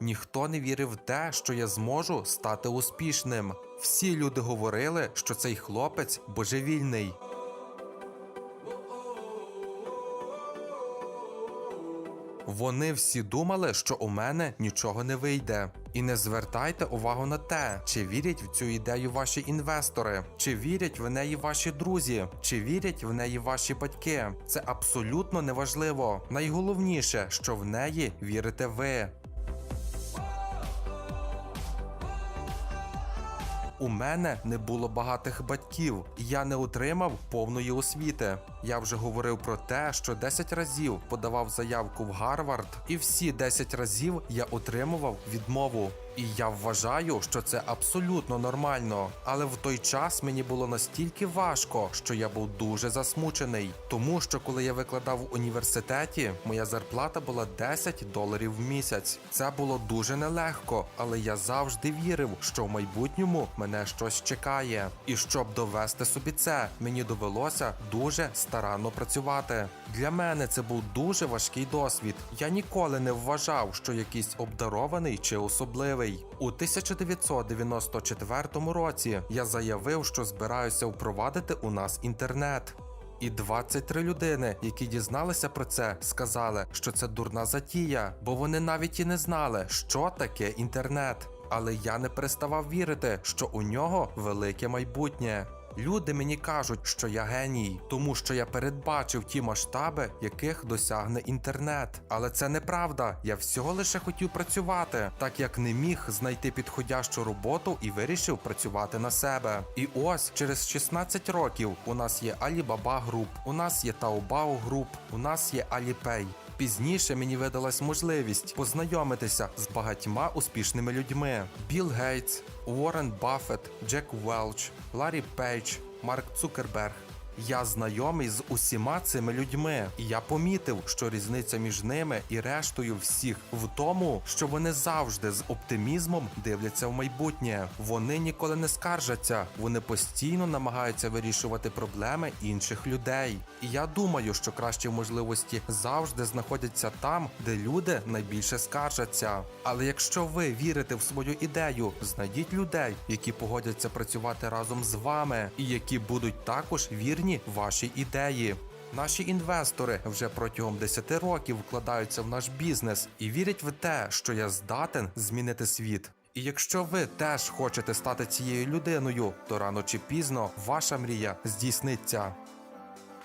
Ніхто не вірив в те, що я зможу стати успішним. Всі люди говорили, що цей хлопець божевільний. Вони всі думали, що у мене нічого не вийде. І не звертайте увагу на те, чи вірять в цю ідею ваші інвестори, чи вірять в неї ваші друзі, чи вірять в неї ваші батьки. Це абсолютно неважливо. Найголовніше, що в неї вірите ви. У мене не було багатих батьків, і я не отримав повної освіти. Я вже говорив про те, що 10 разів подавав заявку в Гарвард, і всі 10 разів я отримував відмову. І я вважаю, що це абсолютно нормально. Але в той час мені було настільки важко, що я був дуже засмучений. Тому що коли я викладав в університеті, моя зарплата була 10 доларів в місяць. Це було дуже нелегко, але я завжди вірив, що в майбутньому мене щось чекає. І щоб довести собі це, мені довелося дуже старанно працювати. Для мене це був дуже важкий досвід. Я ніколи не вважав, що якийсь обдарований чи особливий. У 1994 році я заявив, що збираюся впровадити у нас інтернет. І 23 людини, які дізналися про це, сказали, що це дурна затія, бо вони навіть і не знали, що таке інтернет. Але я не переставав вірити, що у нього велике майбутнє. Люди мені кажуть, що я геній, тому що я передбачив ті масштаби, яких досягне інтернет. Але це неправда. Я всього лише хотів працювати, так як не міг знайти підходящу роботу і вирішив працювати на себе. І ось через 16 років у нас є Alibaba Group, у нас є Taobao Group, у нас є Alipay. Пізніше мені видалась можливість познайомитися з багатьма успішними людьми: Білл Гейтс, Уоррен Баффет, Джек Велч, Ларі Пейдж, Марк Цукерберг. Я знайомий з усіма цими людьми, і я помітив, що різниця між ними і рештою всіх в тому, що вони завжди з оптимізмом дивляться в майбутнє. Вони ніколи не скаржаться, вони постійно намагаються вирішувати проблеми інших людей. І я думаю, що кращі можливості завжди знаходяться там, де люди найбільше скаржаться. Але якщо ви вірите в свою ідею, знайдіть людей, які погодяться працювати разом з вами, і які будуть також вірні вашій ідеї. Наші інвестори вже протягом 10 років вкладаються в наш бізнес і вірять в те, що я здатен змінити світ. І якщо ви теж хочете стати цією людиною, то рано чи пізно ваша мрія здійсниться.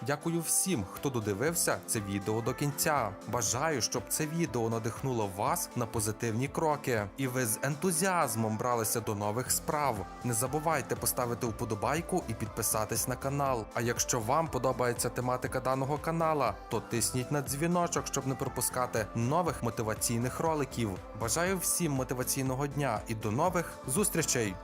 Дякую всім, хто додивився це відео до кінця. Бажаю, щоб це відео надихнуло вас на позитивні кроки, і ви з ентузіазмом бралися до нових справ. Не забувайте поставити вподобайку і підписатись на канал. А якщо вам подобається тематика даного канала, то тисніть на дзвіночок, щоб не пропускати нових мотиваційних роликів. Бажаю всім мотиваційного дня і до нових зустрічей!